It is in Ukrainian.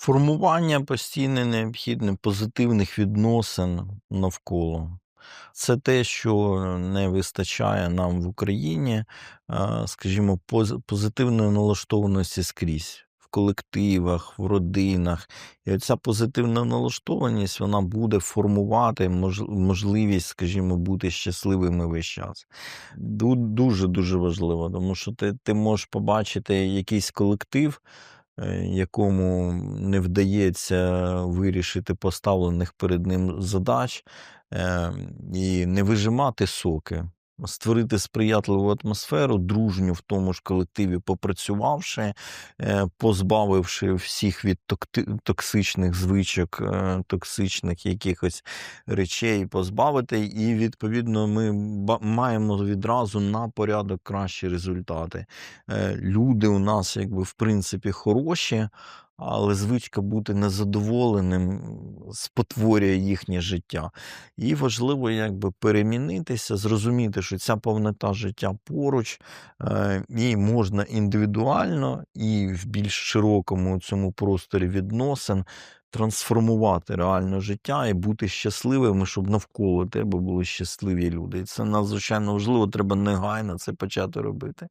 Формування постійне необхідне позитивних відносин навколо. Це те, що не вистачає нам в Україні, скажімо, поз позитивної налаштованості скрізь. В колективах, в родинах. І оця позитивна налаштованість, вона буде формувати можливість, скажімо, бути щасливими весь час. Ду дуже-дуже важливо, тому що ти ти можеш побачити якийсь колектив, якому не вдається вирішити поставлених перед ним задач, ем, і не вижимати соки. Створити сприятливу атмосферу, дружню в тому ж колективі, попрацювавши, е, позбавивши всіх від токсичних звичок, е, токсичних якихось речей, позбавити, і відповідно ми маємо відразу на порядок кращі результати. Е, люди у нас якби в принципі хороші, але звичка бути незадоволеним спотворює їхнє життя. І важливо якби перемінитися, зрозуміти, що ця повнота життя поруч, е, і можна індивідуально, і в більш широкому цьому просторі відносин трансформувати реально життя і бути щасливими, щоб навколо тебе були щасливі люди. І це надзвичайно важливо, треба негайно це почати робити.